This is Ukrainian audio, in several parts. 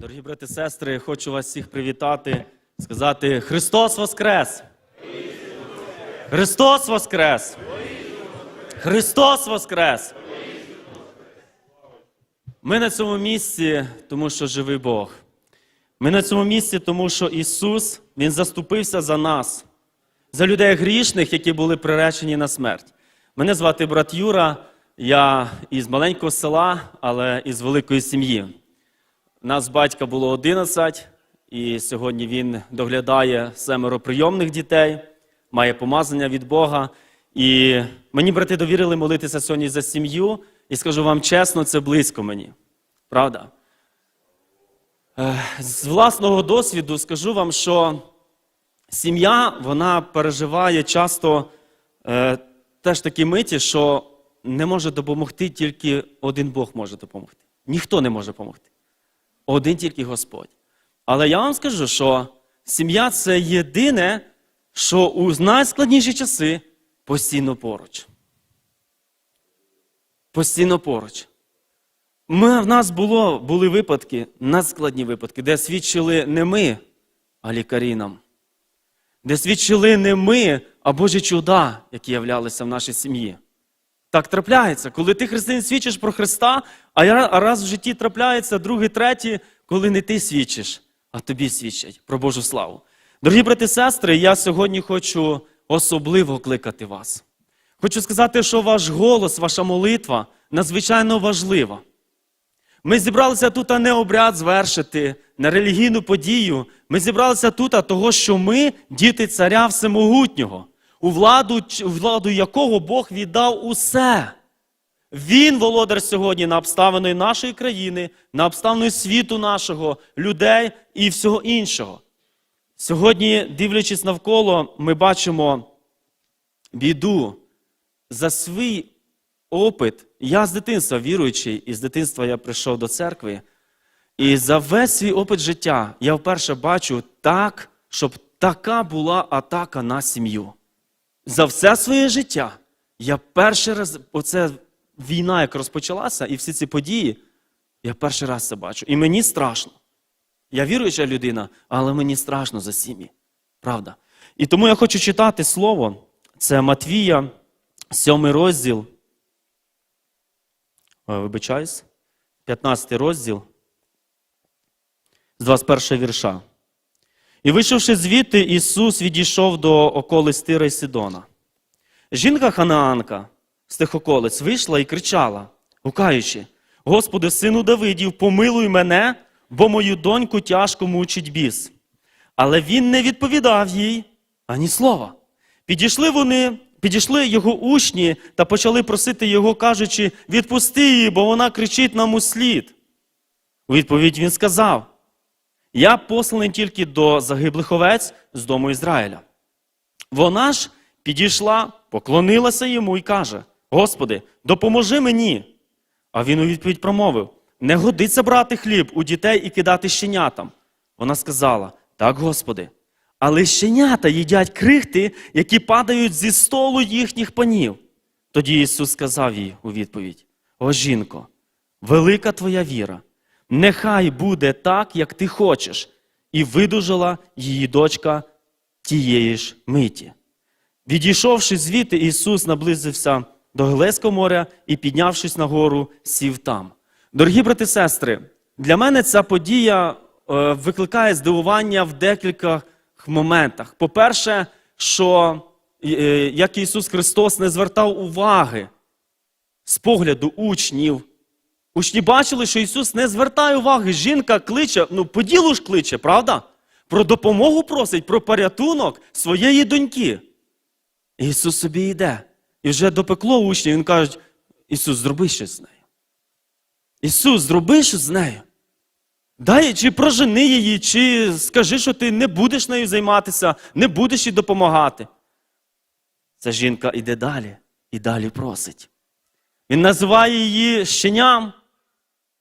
Дорогі брати сестри, хочу вас всіх привітати, сказати Христос Воскрес! Христос Воскрес! Христос Воскрес! Ми на цьому місці, тому що живий Бог. Ми на цьому місці, тому що Ісус Він заступився за нас, за людей грішних, які були приречені на смерть. Мене звати брат Юра, я із маленького села, але із великої сім'ї. Нас батька було 11, і сьогодні він доглядає семеро прийомних дітей, має помазання від Бога. І мені брати довірили молитися сьогодні за сім'ю, і скажу вам чесно, це близько мені. Правда? Е, З власного досвіду скажу вам, що сім'я вона переживає часто е, теж такі миті, що не може допомогти тільки один Бог може допомогти. Ніхто не може допомогти. Один тільки Господь. Але я вам скажу, що сім'я це єдине, що у найскладніші часи постійно поруч. Постійно поруч. Ми, в нас було, були випадки, надскладні випадки, де свідчили не ми, а лікарі нам. Де свідчили не ми, а Божі чуда, які являлися в нашій сім'ї. Так трапляється, коли ти християнин свідчиш про Христа, а раз в житті трапляється другий, третій, коли не ти свідчиш, а тобі свідчать про Божу славу. Дорогі брати і сестри, я сьогодні хочу особливо кликати вас. Хочу сказати, що ваш голос, ваша молитва надзвичайно важлива. Ми зібралися тут а не обряд звершити, на релігійну подію. Ми зібралися тут, того, що ми діти царя Всемогутнього, у владу, владу якого Бог віддав усе. Він володар сьогодні на обставини нашої країни, на обставини світу нашого, людей і всього іншого. Сьогодні, дивлячись навколо, ми бачимо біду за свій опит. Я з дитинства віруючий, і з дитинства я прийшов до церкви. І за весь свій опит життя я вперше бачу так, щоб така була атака на сім'ю. За все своє життя я перший раз, оце війна, як розпочалася, і всі ці події, я перший раз це бачу. І мені страшно. Я віруюча людина, але мені страшно за сім'ї. Правда. І тому я хочу читати слово. Це Матвія, сьомий розділ. Вибачаюсь, 15 розділ з 21 вірша. І вийшовши звідти, Ісус відійшов до околиць Тира й Сидона. Жінка Ханаанка з тих околиць вийшла і кричала, гукаючи: Господи, сину Давидів, помилуй мене, бо мою доньку тяжко мучить біс. Але він не відповідав їй ані слова. Підійшли вони, підійшли його учні та почали просити його, кажучи, відпусти її, бо вона кричить нам у слід. У відповідь він сказав: Я посланий тільки до загиблих овець з дому Ізраїля. Вона ж підійшла, поклонилася йому і каже: Господи, допоможи мені. А він у відповідь промовив: Не годиться брати хліб у дітей і кидати щенятам. Вона сказала: Так, Господи. Але щенята їдять крихти, які падають зі столу їхніх панів. Тоді Ісус сказав їй у відповідь: О жінко, велика твоя віра, нехай буде так, як ти хочеш, і видужала її дочка тієї ж миті. Відійшовши звідти, Ісус наблизився до Галилейського моря і, піднявшись на гору, сів там. Дорогі брати і сестри, для мене ця подія е, викликає здивування в декілька моментах. По-перше, що е, як Ісус Христос не звертав уваги з погляду учнів. Учні бачили, що Ісус не звертає уваги. Жінка кличе, ну по ділу ж кличе, правда? Про допомогу просить, про порятунок своєї доньки. І Ісус собі йде. І вже допекло учнів, Він каже, Ісус, зроби щось з нею. Ісус, зроби щось з нею. Дай чи прожени її, чи скажи, що ти не будеш нею займатися, не будеш їй допомагати. Ця жінка йде далі і далі просить. Він називає її щеням.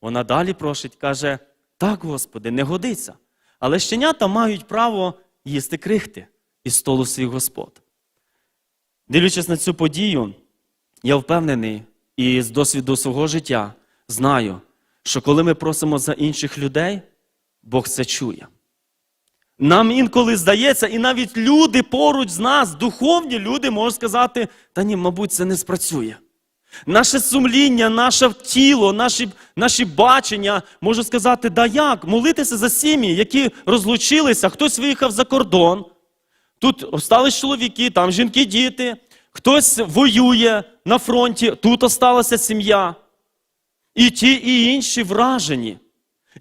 Вона далі просить, каже: так, Господи, не годиться. Але щенята мають право їсти крихти із столу свій Господ. Дивлячись на цю подію, я впевнений і з досвіду свого життя знаю, що коли ми просимо за інших людей, Бог це чує. Нам інколи здається, і навіть люди поруч з нас, духовні люди, можуть сказати, та ні, мабуть, це не спрацює. Наше сумління, наше тіло, наші, наші бачення може сказати, да як, молитися за сім'ї, які розлучилися, хтось виїхав за кордон, тут остались чоловіки, там жінки, діти, хтось воює на фронті, тут осталася сім'я. І ті, і інші вражені.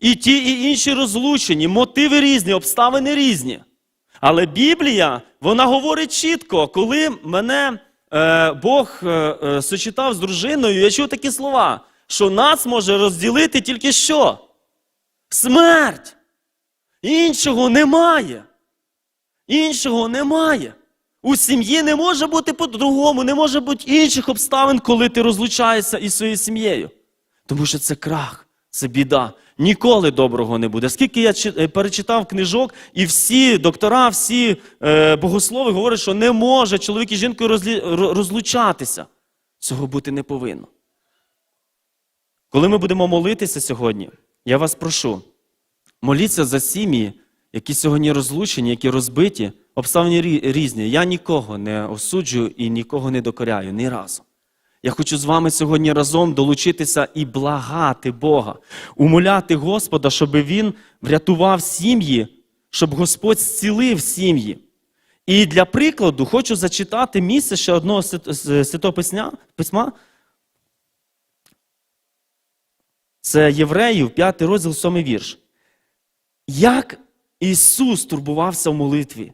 І ті, і інші розлучені, мотиви різні, обставини різні. Але Біблія, вона говорить чітко, коли мене Бог е, е, сочетав з дружиною, я чув такі слова, що нас може розділити тільки що? Смерть. Іншого немає. Іншого немає. У сім'ї не може бути по-другому, не може бути інших обставин, коли ти розлучаєшся із своєю сім'єю. Тому що це крах, це біда. Ніколи доброго не буде. Скільки я е, перечитав книжок, і всі доктора, всі е, богослови говорять, що не може чоловік і жінкою розлі- розлучатися. Цього бути не повинно. Коли ми будемо молитися сьогодні, я вас прошу, моліться за сім'ї, які сьогодні розлучені, які розбиті, обставини різні. Я нікого не осуджую і нікого не докоряю ні разу. Я хочу з вами сьогодні разом долучитися і благати Бога, умоляти Господа, щоб Він врятував сім'ї, щоб Господь зцілив сім'ї. І для прикладу хочу зачитати місце ще одного святого письма, письма. Це Євреїв, 5 розділ, 7 вірш. Як Ісус турбувався в молитві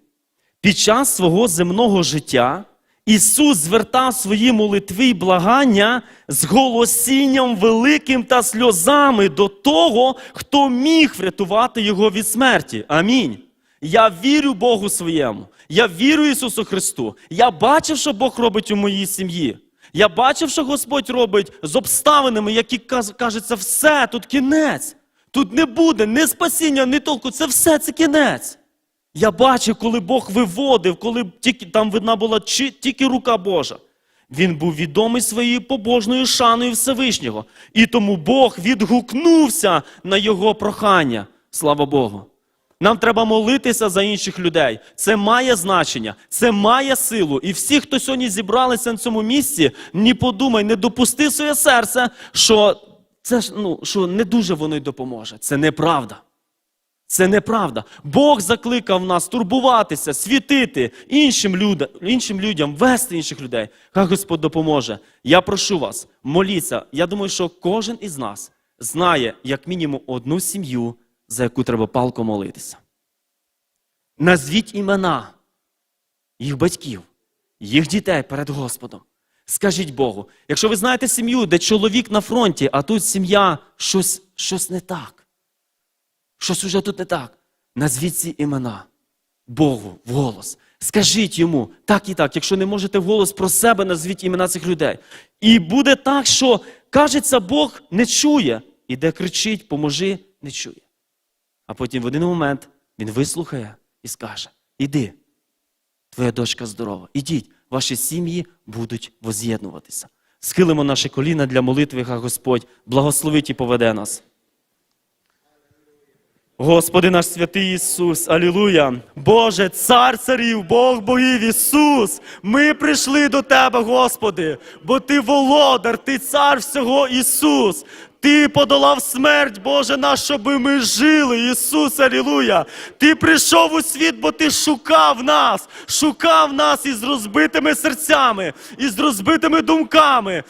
під час свого земного життя, Ісус звертав свої молитви і благання з голосінням великим та сльозами до того, хто міг врятувати Його від смерті. Амінь. Я вірю Богу своєму. Я вірю Ісусу Христу. Я бачив, що Бог робить у моїй сім'ї. Я бачив, що Господь робить з обставинами, які кажеться, все, тут кінець. Тут не буде ні спасіння, ні толку. Це все, це кінець. Я бачив, коли Бог виводив, коли тільки там видна була чи- тільки рука Божа. Він був відомий своєю побожною шаною Всевишнього. І тому Бог відгукнувся на його прохання. Слава Богу. Нам треба молитися за інших людей. Це має значення, це має силу. І всі, хто сьогодні зібралися на цьому місці, не подумай, не допусти своє серце, що це ж ну що не дуже воно й допоможе. Це неправда. Це неправда. Бог закликав нас турбуватися, світити іншим людям, іншим людям, вести інших людей. Хай Господь допоможе. Я прошу вас, моліться. Я думаю, що кожен із нас знає як мінімум одну сім'ю, за яку треба палко молитися. Назвіть імена їх батьків, їх дітей перед Господом. Скажіть Богу, якщо ви знаєте сім'ю, де чоловік на фронті, а тут сім'я щось, щось не так. Щось уже тут не так. Назвіть ці імена Богу вголос. Скажіть йому так і так. Якщо не можете вголос про себе, назвіть імена цих людей. І буде так, що кажеться, Бог не чує. І де кричить, поможи, не чує. А потім в один момент він вислухає і скаже: Іди, твоя дочка здорова. Ідіть, ваші сім'ї будуть воз'єднуватися. Схилимо наші коліна для молитви, хай Господь благословить і поведе нас. Господи наш святий Ісус, Алілуя! Боже, цар царів, Бог богів Ісус! Ми прийшли до Тебе, Господи, бо Ти володар, Ти цар всього Ісус. Ти подолав смерть, Боже наш, щоб ми жили, Ісус, Алілуя! Ти прийшов у світ, бо Ти шукав нас, шукав нас із розбитими серцями, із розбитими думками,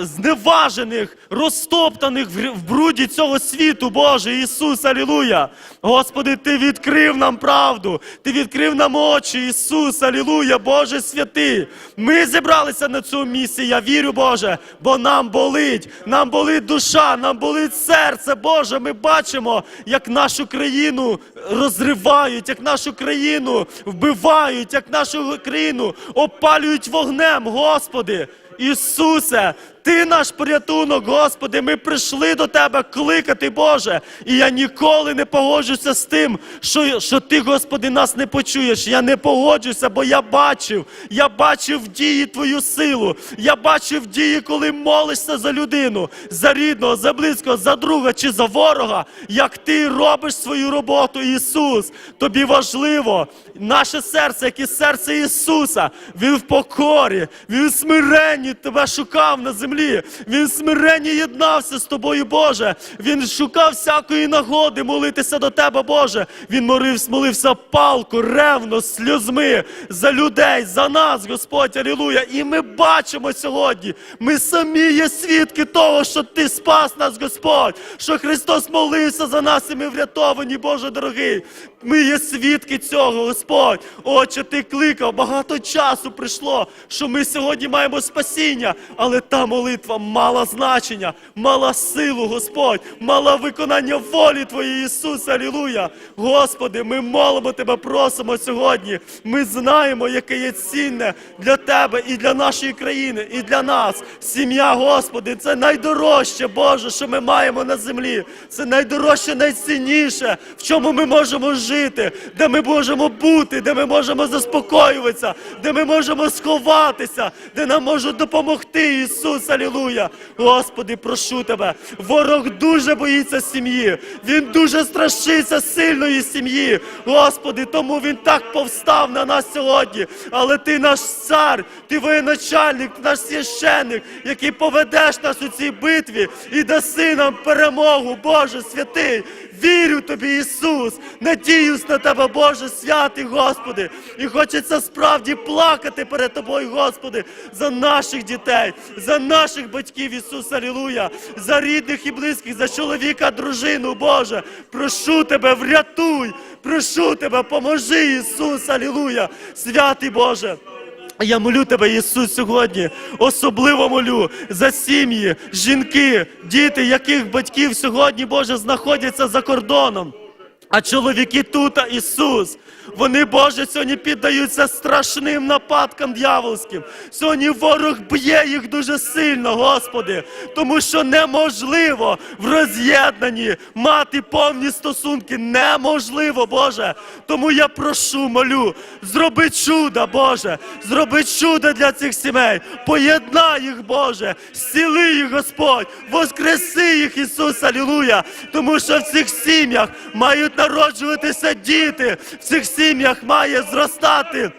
зневажених, розтоптаних в бруді цього світу, Боже, Ісус, Алілуя! Господи, Ти відкрив нам правду, Ти відкрив нам очі, Ісус, Алілуя, Боже святий. Ми зібралися на цьому місці, я вірю, Боже, бо нам болить, нам болить душа, нам болить серце, Боже. Ми бачимо, як нашу країну розривають, як нашу країну вбивають, як нашу країну опалюють вогнем, Господи. Ісусе, Ти наш порятунок, Господи. Ми прийшли до Тебе кликати, Боже. І я ніколи не погоджуся з тим, що, що Ти, Господи, нас не почуєш. Я не погоджуся, бо я бачив, я бачив в дії Твою силу. Я бачив в дії, коли молишся за людину, за рідного, за близького, за друга чи за ворога, як ти робиш свою роботу, Ісус. Тобі важливо, наше серце, як і серце Ісуса, Він в покорі, Він в смиренні тебе шукав на землі. Він в смиренні єднався з тобою, Боже. Він шукав всякої нагоди молитися до Тебе, Боже. Він молився, молився палку, ревно, сльозми за людей, за нас, Господь, алілуя. І ми бачимо сьогодні, ми самі є свідки того, що Ти спас нас, Господь, що Христос молився за нас, і ми врятовані, Боже дорогий. Ми є свідки цього, Господь. Отче, ти кликав, багато часу прийшло, що ми сьогодні маємо спасіння, але та молитва мала значення, мала силу, Господь, мала виконання волі Твоєї, Ісус, Алілуя. Господи, ми молимо Тебе, просимо сьогодні. Ми знаємо, яке є цінне для Тебе і для нашої країни, і для нас. Сім'я, Господи, це найдорожче, Боже, що ми маємо на землі. Це найдорожче, найцінніше, в чому ми можемо жити, де ми можемо бути, де ми можемо заспокоюватися, де ми можемо сховатися, де нам можуть допомогти, Ісус, Алілуя. Господи, прошу Тебе, ворог дуже боїться сім'ї, він дуже страшиться сильної сім'ї. Господи, тому він так повстав на нас сьогодні. Але Ти наш цар, Ти воєначальник, наш священник, який поведеш нас у цій битві і даси нам перемогу, Боже святий. Вірю тобі, Ісус, надіюсь на тебе, Боже, святий, Господи. І хочеться справді плакати перед тобою, Господи, за наших дітей, за наших батьків, Ісус, Алілуя, за рідних і близьких, за чоловіка, дружину, Боже. Прошу тебе, врятуй, прошу тебе, поможи, Ісус, Алілуя, святий Боже. Я молю тебе, Ісус, сьогодні. Особливо молю за сім'ї, жінки, діти, яких батьків сьогодні, Боже, знаходяться за кордоном. А чоловіки тут, Ісус, вони, Боже, сьогодні піддаються страшним нападкам дьяволським. Сьогодні ворог б'є їх дуже сильно, Господи, тому що неможливо в роз'єднанні мати повні стосунки. Неможливо, Боже. Тому я прошу, молю, зроби чудо, Боже, зроби чудо для цих сімей. Поєднай їх, Боже, зціли їх, Господь, воскреси їх, Ісус, Алілуя. Тому що в цих сім'ях мають народжуватися діти, в цих сім'ях має зростати.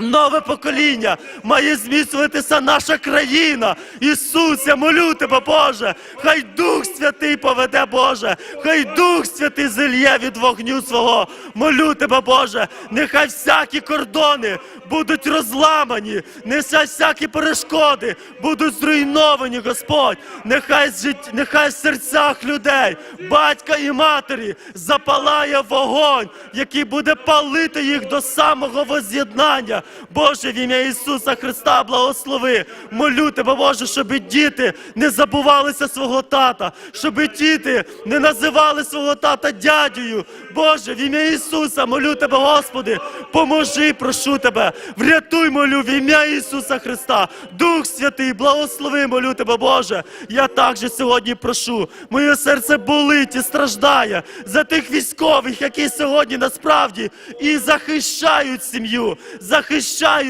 Нове покоління має зміцнюватися наша країна. Ісус, я молю тебе, Боже. Хай Дух Святий поведе, Боже. Хай Дух Святий зельє від вогню свого. Молю тебе, Боже. Нехай всякі кордони будуть розламані, нехай всякі перешкоди будуть зруйновані, Господь. Нехай, жит- нехай в серцях людей, батька і матері запалає вогонь, який буде палити їх до самого воз'єднання. Боже, в ім'я Ісуса Христа, благослови. Молю тебе, Боже, щоб діти не забувалися свого тата, щоб діти не називали свого тата дядею. Боже, в ім'я Ісуса, молю тебе, Господи, поможи, прошу тебе, врятуй, молю, в ім'я Ісуса Христа. Дух Святий, благослови, молю тебе, Боже. Я також сьогодні прошу. Моє серце болить і страждає за тих військових, які сьогодні насправді і захищають сім'ю, захищають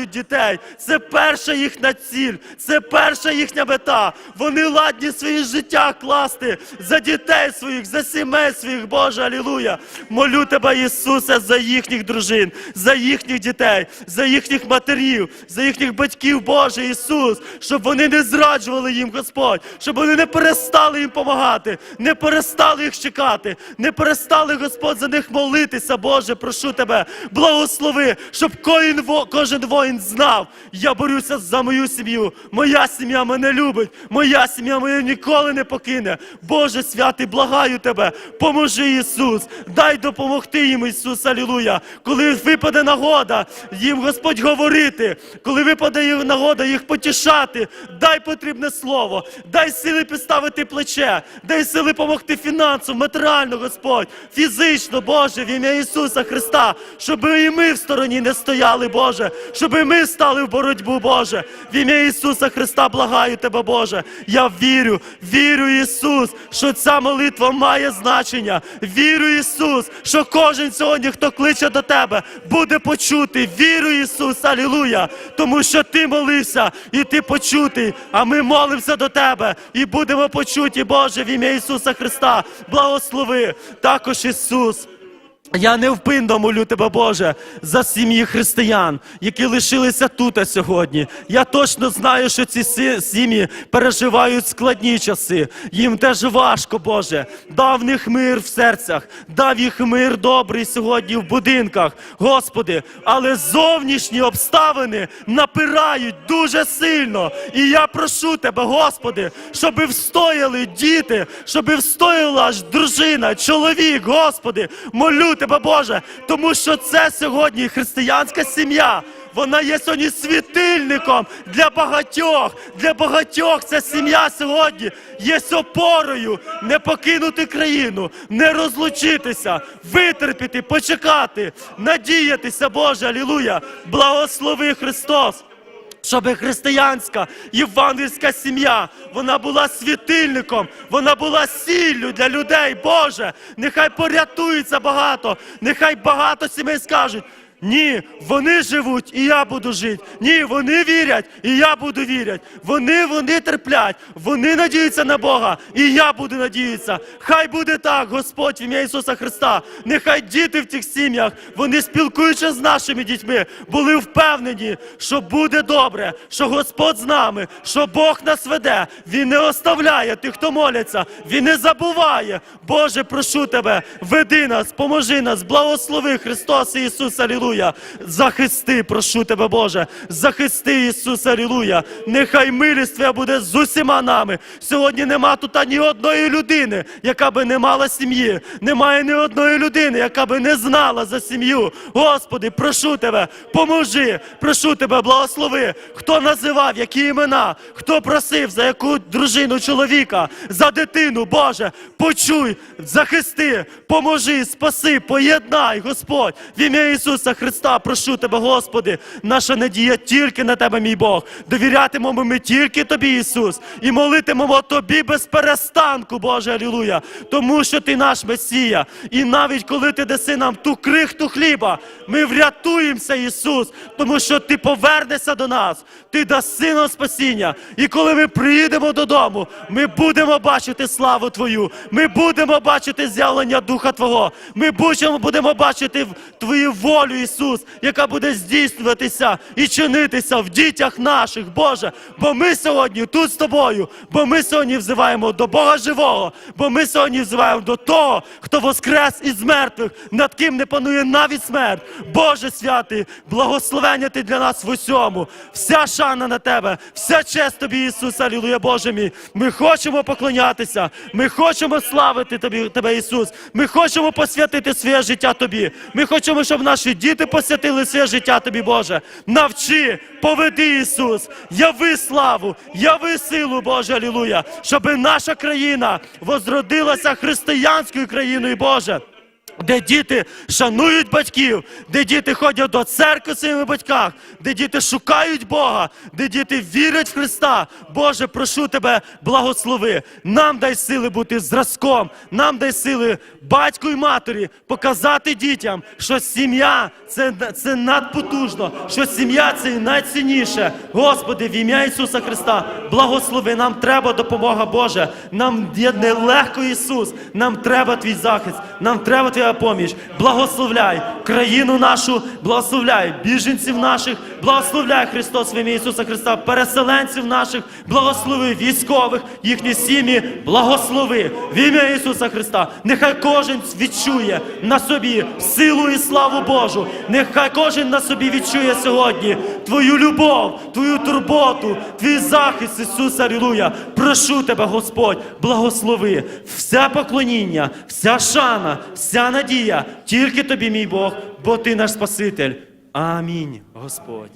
дітей. Це перша їхня ціль, це перша їхня мета. Вони ладні свої життя класти за дітей своїх, за сімей своїх, Боже, алілуя. Молю тебе, Ісусе, за їхніх дружин, за їхніх дітей, за їхніх матерів, за їхніх батьків, Боже Ісус, щоб вони не зраджували їм, Господь, щоб вони не перестали їм допомагати, не перестали їх чекати, не перестали, Господь, за них молитися, Боже, прошу тебе, благослови, щоб во- кожен воїн знав, я борюся за мою сім'ю, моя сім'я мене любить, моя сім'я мене ніколи не покине. Боже святий, благаю тебе, поможи, Ісус, дай допомогти їм, Ісус, алілуя. Коли випаде нагода, їм Господь говорити, коли випаде нагода їх потішати, дай потрібне слово, дай сили підставити плече, дай сили допомогти фінансово, матеріально, Господь, фізично, Боже, в ім'я Ісуса Христа, щоб і ми в стороні не стояли, Боже. Боже, щоб ми стали в боротьбу, Боже. В ім'я Ісуса Христа благаю Тебе, Боже. Я вірю, вірю, Ісус, що ця молитва має значення. Вірю, Ісус, що кожен сьогодні, хто кличе до Тебе, буде почутий. Вірю, Ісус, алілуя. Тому що Ти молився і Ти почутий, а ми молимося до Тебе і будемо почуті, Боже, в ім'я Ісуса Христа. Благослови також Ісус. Я невпинно молю тебе, Боже, за сім'ї християн, які лишилися тут сьогодні. Я точно знаю, що ці сім'ї переживають складні часи. Їм теж важко, Боже. Дав них мир в серцях, дав їх мир добрий сьогодні в будинках, Господи. Але зовнішні обставини напирають дуже сильно. І я прошу тебе, Господи, щоби встояли діти, щоби встояла ж дружина, чоловік, Господи, молю тебе, Боже, тому що це сьогодні християнська сім'я. Вона є сьогодні світильником для багатьох. Для багатьох ця сім'я сьогодні є опорою не покинути країну, не розлучитися, витерпіти, почекати, надіятися, Боже, алілуя. Благослови Христос щоб християнська євангельська сім'я вона була світильником, вона була сіллю для людей. Боже, нехай порятується багато, нехай багато сімей скажуть. Ні, вони живуть, і я буду жити. Ні, вони вірять, і я буду вірять. Вони вони терплять, вони надіються на Бога, і я буду надіятися. Хай буде так, Господь, в ім'я Ісуса Христа. Нехай діти в тих сім'ях, вони спілкуючись з нашими дітьми, були впевнені, що буде добре, що Господь з нами, що Бог нас веде. Він не оставляє тих, хто моляться, Він не забуває. Боже, прошу тебе, веди нас, поможи нас, благослови Христос і Ісус, алілуя. Захисти, прошу тебе, Боже, захисти Ісус, алілуя. Нехай милість Твоя буде з усіма нами. Сьогодні нема тут ані одної людини, яка би не мала сім'ї. Немає ні одної людини, яка би не знала за сім'ю. Господи, прошу тебе, поможи, прошу тебе, благослови. Хто називав, які імена, хто просив, за яку дружину чоловіка, за дитину, Боже, почуй, захисти, поможи, спаси, поєднай, Господь, в ім'я Ісуса Христа, прошу тебе, Господи, наша надія тільки на тебе, мій Бог. Довірятимемо ми тільки тобі, Ісус, і молитимемо тобі без перестанку, Боже, алілуя. Тому що ти наш Месія. І навіть коли ти даси нам ту крихту хліба, ми врятуємося, Ісус, тому що ти повернешся до нас, ти даси нам спасіння. І коли ми приїдемо додому, ми будемо бачити славу Твою, ми будемо бачити з'явлення Духа Твого, ми будемо, бачити Твою волю, Ісус, яка буде здійснюватися і чинитися в дітях наших, Боже. Бо ми сьогодні тут з тобою, бо ми сьогодні взиваємо до Бога живого, бо ми сьогодні взиваємо до того, хто воскрес із мертвих, над ким не панує навіть смерть. Боже святий, благословення ти для нас в усьому. Вся шана на тебе, вся честь тобі, Ісус, алілуя, Боже мій. Ми хочемо поклонятися, ми хочемо славити тобі, тебе, Ісус. Ми хочемо посвятити своє життя тобі. Ми хочемо, щоб наші діти посвятили своє життя тобі, Боже. Навчи, поведи, Ісус, яви славу, яви силу, Боже, алілуя, щоб наша країна возродилася християнською країною, Боже. Де діти шанують батьків, де діти ходять до церкви своїми батьках, де діти шукають Бога, де діти вірять в Христа. Боже, прошу тебе, благослови. Нам дай сили бути зразком, нам дай сили батьку і матері показати дітям, що сім'я це, це надпотужно, що сім'я це найцінніше. Господи, в ім'я Ісуса Христа, благослови. Нам треба допомога Божа. Нам є нелегко, Ісус. Нам треба твій захист, нам треба твоя поміч. Благословляй країну нашу, благословляй біженців наших, благословляй Христос в ім'я Ісуса Христа, переселенців наших, благослови військових, їхні сім'ї, благослови в ім'я Ісуса Христа. Нехай кожен відчує на собі силу і славу Божу. Нехай кожен на собі відчує сьогодні твою любов, твою турботу, твій захист, Ісус, Алілуя. Прошу тебе, Господь, благослови все поклоніння, вся шана, вся надія, тільки тобі, мій Бог, бо ти наш Спаситель. Амінь, Господь.